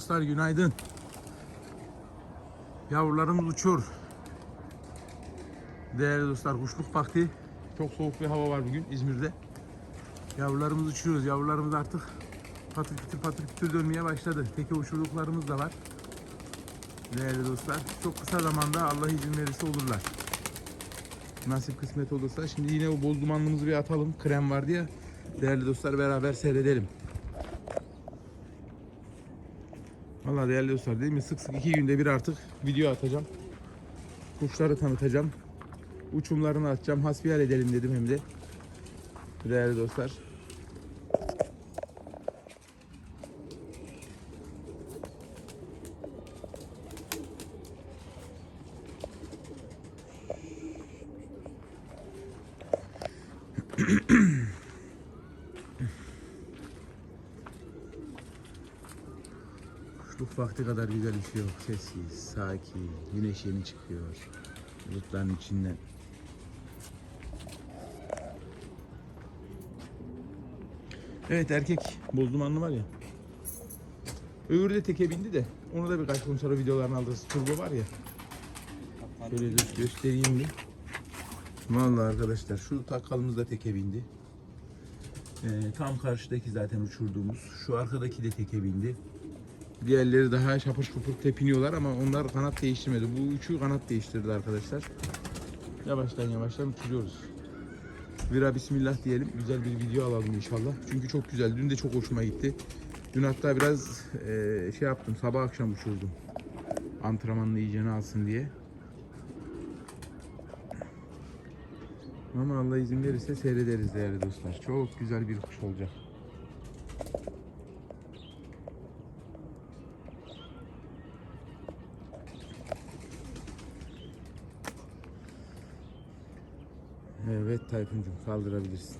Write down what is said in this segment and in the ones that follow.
dostlar günaydın. Yavrularımız uçuyor. Değerli dostlar kuşluk vakti. Çok soğuk bir hava var bugün İzmir'de. Yavrularımız uçuyoruz. Yavrularımız artık patır kütür patır kütür dönmeye başladı. Teke uçurduklarımız da var. Değerli dostlar çok kısa zamanda Allah izin verirse olurlar. Nasip kısmet olursa şimdi yine o boz dumanlımızı bir atalım. Krem vardı ya. Değerli dostlar beraber seyredelim. Valla değerli dostlar değil mi sık sık iki günde bir artık video atacağım. Kuşları tanıtacağım. Uçumlarını atacağım. Hasbihal edelim dedim hem de. Değerli dostlar. Kuşluk vakti kadar güzel bir şey yok. Sessiz, sakin, güneş yeni çıkıyor. Bulutların içinden. Evet erkek bozdumanlı var ya. Öbürü de teke bindi de. Onu da birkaç gün sonra videolarını alırız. Turbo var ya. Şöyle gö- göstereyim bir. Vallahi arkadaşlar şu takkalımız da teke bindi. Ee, tam karşıdaki zaten uçurduğumuz. Şu arkadaki de teke bindi. Diğerleri daha şapır şupur tepiniyorlar ama onlar kanat değiştirmedi. Bu üçü kanat değiştirdi arkadaşlar. Yavaştan yavaştan uçuruyoruz. Vira bismillah diyelim. Güzel bir video alalım inşallah. Çünkü çok güzel. Dün de çok hoşuma gitti. Dün hatta biraz eee, şey yaptım. Sabah akşam uçurdum. Antrenmanını iyicene alsın diye. Ama Allah izin verirse seyrederiz değerli dostlar. Çok güzel bir kuş olacak. Evet Tayfuncuğum kaldırabilirsin.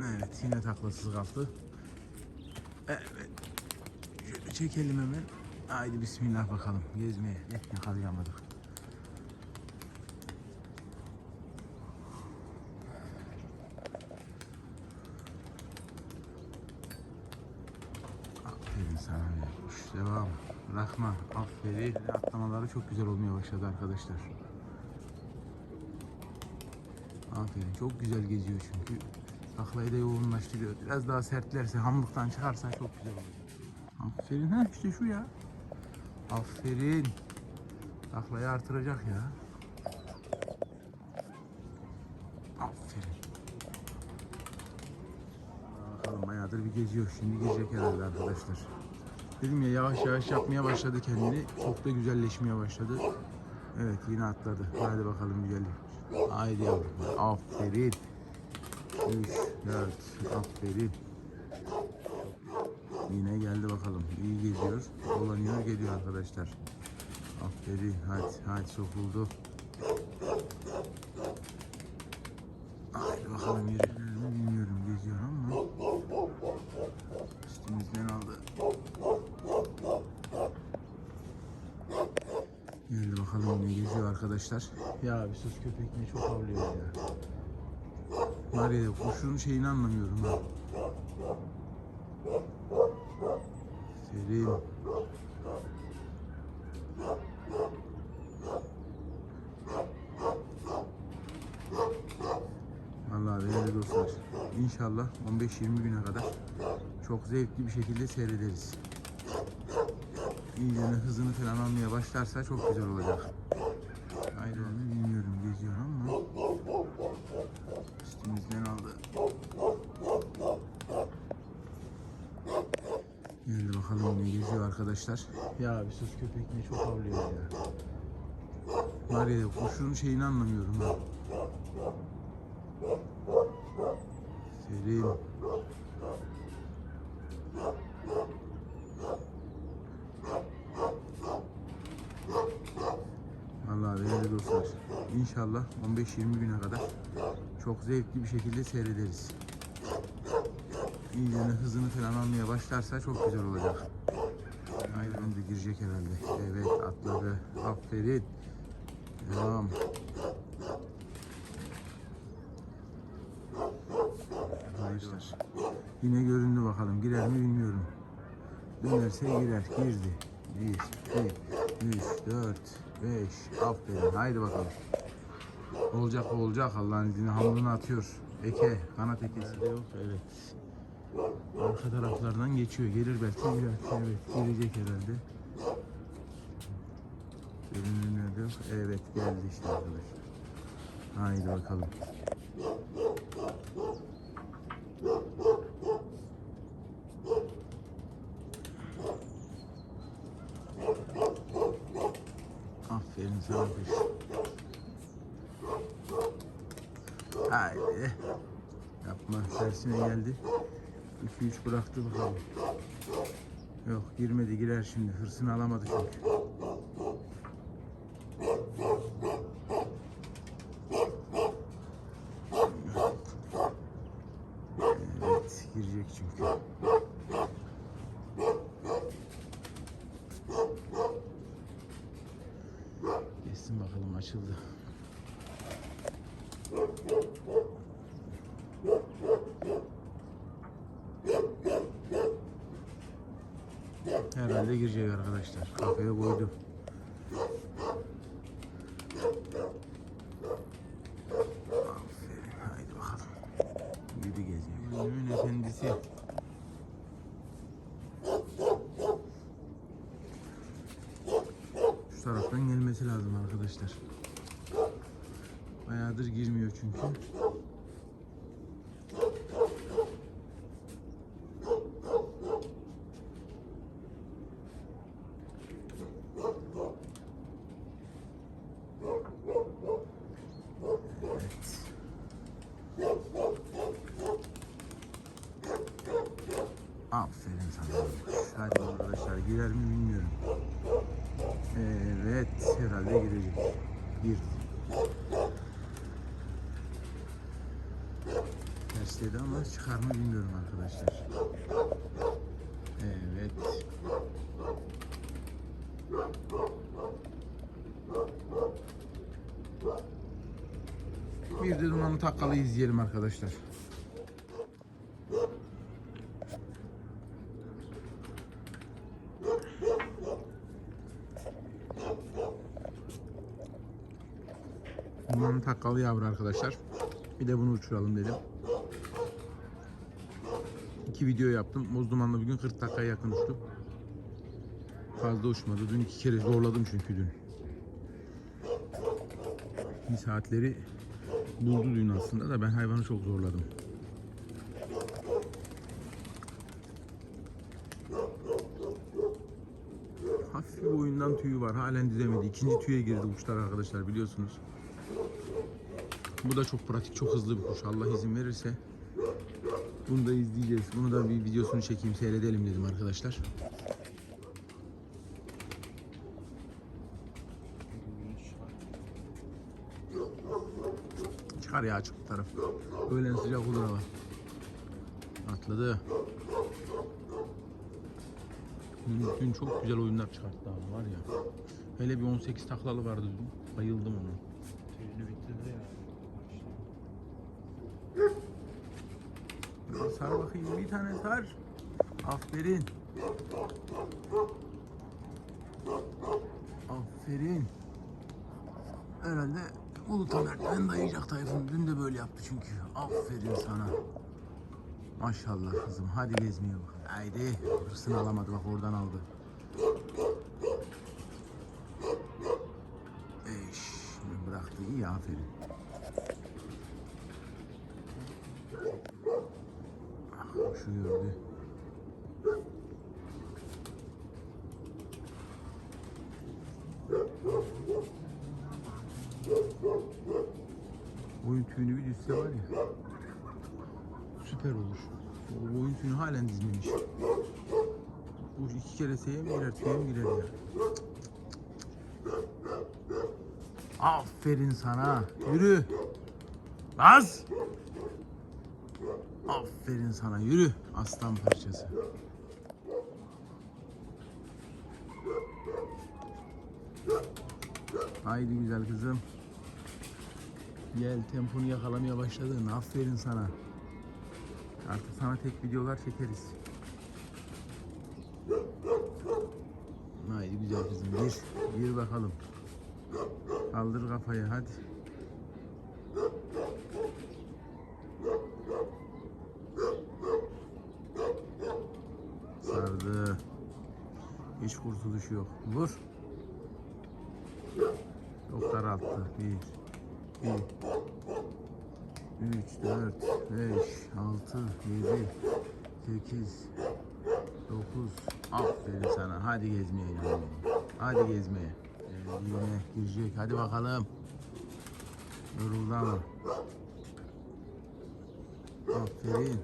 Evet yine taklasız kalktı. Evet. Şöyle çekelim hemen. Haydi bismillah bakalım gezmeye. Eh, yakalayamadık. Aferin sana be. Kuş devam. Bırakma. Aferin. Atlamaları çok güzel olmaya başladı arkadaşlar. Aferin. Çok güzel geziyor çünkü. Taklayı da yoğunlaştırıyor. Biraz daha sertlerse, hamlıktan çıkarsa çok güzel olacak. Aferin. Ha işte şu ya. Aferin. Taklayı artıracak ya. Aferin. Bakalım bayağıdır bir geziyor. Şimdi girecek herhalde arkadaşlar. Dedim ya yavaş yavaş yapmaya başladı kendini. Çok da güzelleşmeye başladı. Evet yine atladı. Hadi bakalım güzellik. Haydi yavrum. Aferin. 3, 4. Aferin. Yine geldi bakalım. İyi geziyor. Dolanıyor geliyor arkadaşlar. Aferin. Hadi hadi sokuldu. Haydi bakalım yürür mü bilmiyorum geziyor ama. Üstümüzden ne geziyor arkadaşlar. Ya bir sus köpek ne çok havlıyor ya. Var ya kuşun şeyini anlamıyorum ha. Serin. Vallahi değerli dostlar. İnşallah 15-20 güne kadar çok zevkli bir şekilde seyrederiz. İyicene hızını falan almaya başlarsa çok güzel olacak. Onu bilmiyorum geziyor ama üstümüzden aldı. Geldi bakalım ne geziyor arkadaşlar. Ya bir sus köpek ne çok havlıyor ya. Var ya kuşun şeyini anlamıyorum ha. Serin. seyrediyorsunuz. İnşallah 15-20 güne kadar çok zevkli bir şekilde seyrederiz. İyiliğini, hızını falan almaya başlarsa çok güzel olacak. Hayır önde girecek herhalde. Evet atladı. Aferin. Devam. Arkadaşlar yine göründü bakalım. Girer mi bilmiyorum. Dönerse girer. Girdi. Bir, iki, 3, 4, 5. Aferin. Haydi bakalım. Olacak olacak Allah'ın izniyle hamlını atıyor. Eke, kanat ekesi de yok. Evet. Arka taraflardan geçiyor. Gelir belki girer. Evet, gelecek herhalde. Görünümlerde yok. Evet, geldi işte arkadaşlar. Haydi bakalım. Kuş. Haydi. Yapma. Tersine geldi. 2-3 bıraktı bakalım. Yok girmedi girer şimdi. Hırsını alamadı çünkü. Evet girecek çünkü. Geçsin bakalım açıldı. Herhalde girecek arkadaşlar. Kafaya koydu. Aferin. Haydi bakalım. Yürü geziyor. Ölümün efendisi. Şu gelmesi lazım arkadaşlar. Bayağıdır girmiyor çünkü. Aferin sana. Hadi arkadaşlar girer mi bilmiyorum. Herhalde girecek. Girdi. Tersledi ama çıkar mı bilmiyorum arkadaşlar. Evet. Bir de dumanlı takkalı izleyelim arkadaşlar. Takkalı yavru arkadaşlar. Bir de bunu uçuralım dedim. İki video yaptım. Boz dumanlı bugün 40 dakikaya yakın uçtu. Fazla uçmadı. Dün iki kere zorladım çünkü dün. Bir saatleri buldu dün aslında da ben hayvanı çok zorladım. Hafif bir boyundan tüyü var. Halen dizemedi. İkinci tüye girdi uçlar arkadaşlar biliyorsunuz. Bu da çok pratik, çok hızlı bir kuş. Allah izin verirse bunu da izleyeceğiz. Bunu da bir videosunu çekeyim, seyredelim dedim arkadaşlar. Çıkar ya açık taraf. Öğlen sıcak olur hava. Atladı. Dün, çok güzel oyunlar çıkarttı abi var ya. Hele bir 18 taklalı vardı dün. Bayıldım ona. Tüyünü bitirdi ya. Sar bakayım bir tane sar. Aferin. Aferin. Herhalde Bulut'a merdiven dayayacak Tayfun. Dün de böyle yaptı çünkü. Aferin sana. Maşallah kızım. Hadi gezmeye bak. Haydi. Hırsını alamadı bak oradan aldı. Eş. Bıraktı. İyi aferin. Şu gördü. Boyun tüyünü bir düşse var ya. Süper olur. O boyun tüyünü halen dizmemiş. Bu iki kere seye mi girer, tüye mi girer ya? Aferin sana. Yürü. Bas. Aferin sana. Yürü. Aslan parçası. Haydi güzel kızım. Gel temponu yakalamaya başladın. Aferin sana. Artık sana tek videolar çekeriz. Haydi güzel kızım gir. Gir bakalım. Kaldır kafayı hadi. Hiç kurtuluş yok. Vur. Çok daralttı. Bir. Bir. Üç, dört, beş, altı, yedi, sekiz, dokuz. Aferin sana. Hadi gezmeye. Hadi gezmeye. Ee, yine girecek. Hadi bakalım. Yoruldu ama. Aferin.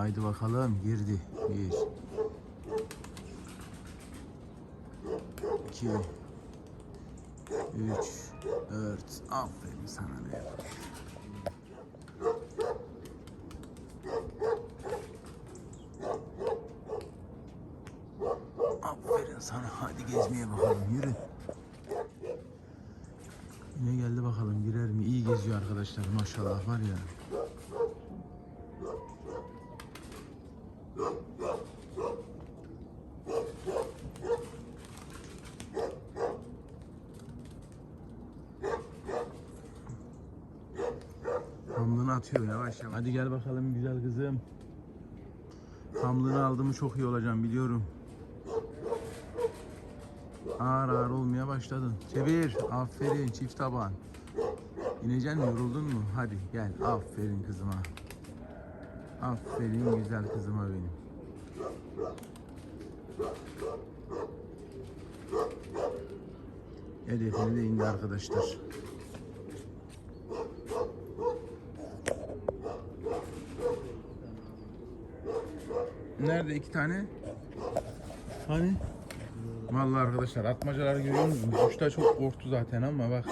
Haydi bakalım girdi. Bir. İki. Üç. Dört. Aferin sana be. Aferin sana. Hadi gezmeye bakalım. Yürü. Yine geldi bakalım girer mi? İyi geziyor arkadaşlar maşallah var ya. Hamlını atıyor yavaş yavaş. Hadi gel bakalım güzel kızım. Hamlını aldı mı çok iyi olacağım biliyorum. Ağır ağır olmaya başladın. Çevir. Aferin çift taban. İneceksin mi? Yoruldun mu? Hadi gel. Aferin kızıma. Aferin güzel kızıma benim. Hedefini de indi arkadaşlar. Nerede iki tane? Hani? Vallahi arkadaşlar atmacaları görüyor musunuz? Da çok korktu zaten ama bak.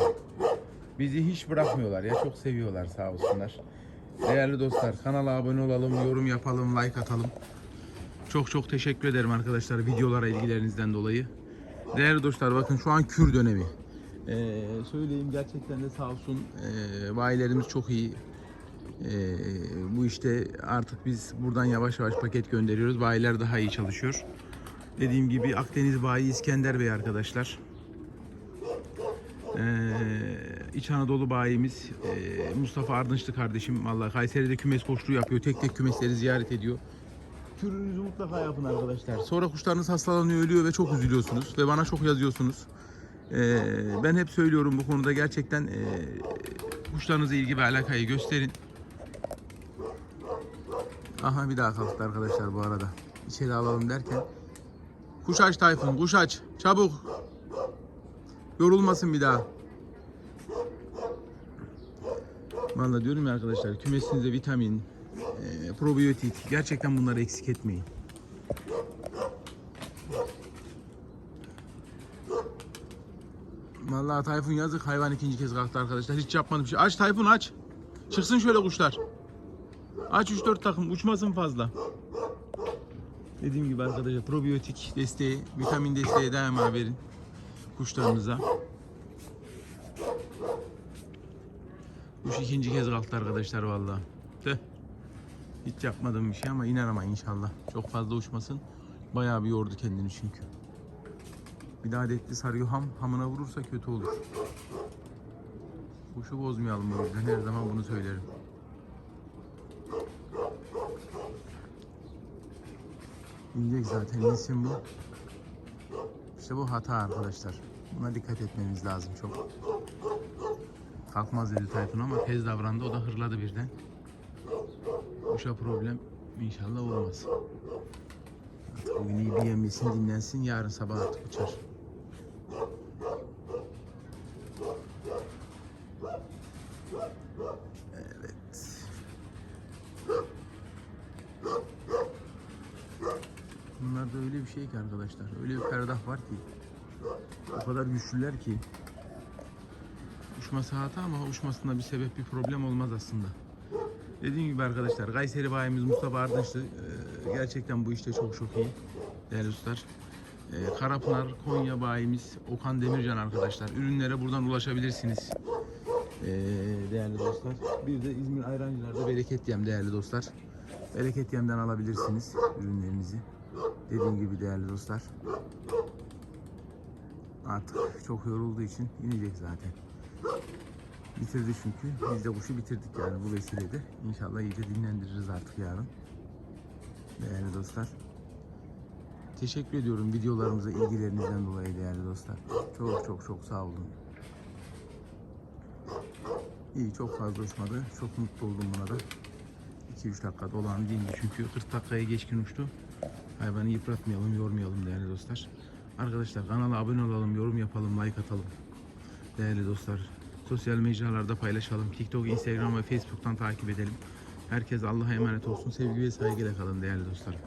Bizi hiç bırakmıyorlar ya çok seviyorlar sağ olsunlar. Değerli dostlar kanala abone olalım, yorum yapalım, like atalım. Çok çok teşekkür ederim arkadaşlar videolara ilgilerinizden dolayı. Değerli dostlar bakın şu an kür dönemi. Ee, söyleyeyim gerçekten de sağ olsun ee, bayilerimiz çok iyi. Ee, bu işte artık biz buradan yavaş yavaş paket gönderiyoruz. Bayiler daha iyi çalışıyor. Dediğim gibi Akdeniz Bayi İskender Bey arkadaşlar. Ee, İç Anadolu bayimiz ee, Mustafa Ardınçlı kardeşim. Vallahi Kayseri'de kümes koçluğu yapıyor. Tek tek kümesleri ziyaret ediyor. Kürünüzü mutlaka yapın arkadaşlar. Sonra kuşlarınız hastalanıyor, ölüyor ve çok üzülüyorsunuz. Ve bana çok yazıyorsunuz. Ee, ben hep söylüyorum bu konuda gerçekten ee, kuşlarınıza ilgi ve alakayı gösterin. Aha bir daha kalktı arkadaşlar bu arada. İçeri alalım derken. Kuş aç Tayfun, kuş aç. Çabuk. Yorulmasın bir daha. Vallahi diyorum ya arkadaşlar kümesinize vitamin, e, probiyotik gerçekten bunları eksik etmeyin. Vallahi Tayfun yazık hayvan ikinci kez kalktı arkadaşlar. Hiç yapmadım şey. Aç Tayfun aç. Çıksın şöyle kuşlar. Aç 3-4 takım uçmasın fazla. Dediğim gibi arkadaşlar probiyotik desteği, vitamin desteği daima verin kuşlarınıza. Kuş ikinci kez kalktı arkadaşlar vallahi. Tüh. Hiç yapmadığım bir şey ama iner ama inşallah. Çok fazla uçmasın. Bayağı bir yordu kendini çünkü. Bir daha adetli sarıyor ham. Hamına vurursa kötü olur. Kuşu bozmayalım o her zaman bunu söylerim. İnecek zaten insin bu. İşte bu hata arkadaşlar. Buna dikkat etmemiz lazım çok. Kalkmaz dedi Tayfun ama tez davrandı. O da hırladı birden. Kuşa problem inşallah olmaz. Artık bugün iyi bir yem yesin dinlensin. Yarın sabah artık uçar. Evet. Bunlar da öyle bir şey ki arkadaşlar. Öyle bir perdah var ki. O kadar güçlüler ki. Uçması hata ama uçmasında bir sebep bir problem olmaz aslında. Dediğim gibi arkadaşlar Kayseri bayimiz Mustafa Ardınçlı e, gerçekten bu işte çok çok iyi değerli dostlar. Ee, Karapınar Konya bayimiz Okan Demircan arkadaşlar. Ürünlere buradan ulaşabilirsiniz. Ee, değerli dostlar. Bir de İzmir Ayrancılar'da Bereket Yem değerli dostlar. Bereket Yem'den alabilirsiniz ürünlerinizi. Dediğim gibi değerli dostlar. Artık çok yorulduğu için inecek zaten. Bitirdi çünkü. Biz de kuşu bitirdik yani bu vesileyle. İnşallah iyice dinlendiririz artık yarın. Değerli dostlar. Teşekkür ediyorum videolarımıza ilgilerinizden dolayı değerli dostlar. Çok çok çok sağ olun. İyi çok fazla uçmadı. Çok mutlu oldum buna da. 2-3 dakika dolan değildi çünkü 40 dakikaya geçkin uçtu. Hayvanı yıpratmayalım, yormayalım değerli dostlar. Arkadaşlar kanala abone olalım, yorum yapalım, like atalım. Değerli dostlar, sosyal mecralarda paylaşalım. TikTok, Instagram ve Facebook'tan takip edelim. Herkes Allah'a emanet olsun. Sevgi ve saygıyla kalın değerli dostlarım.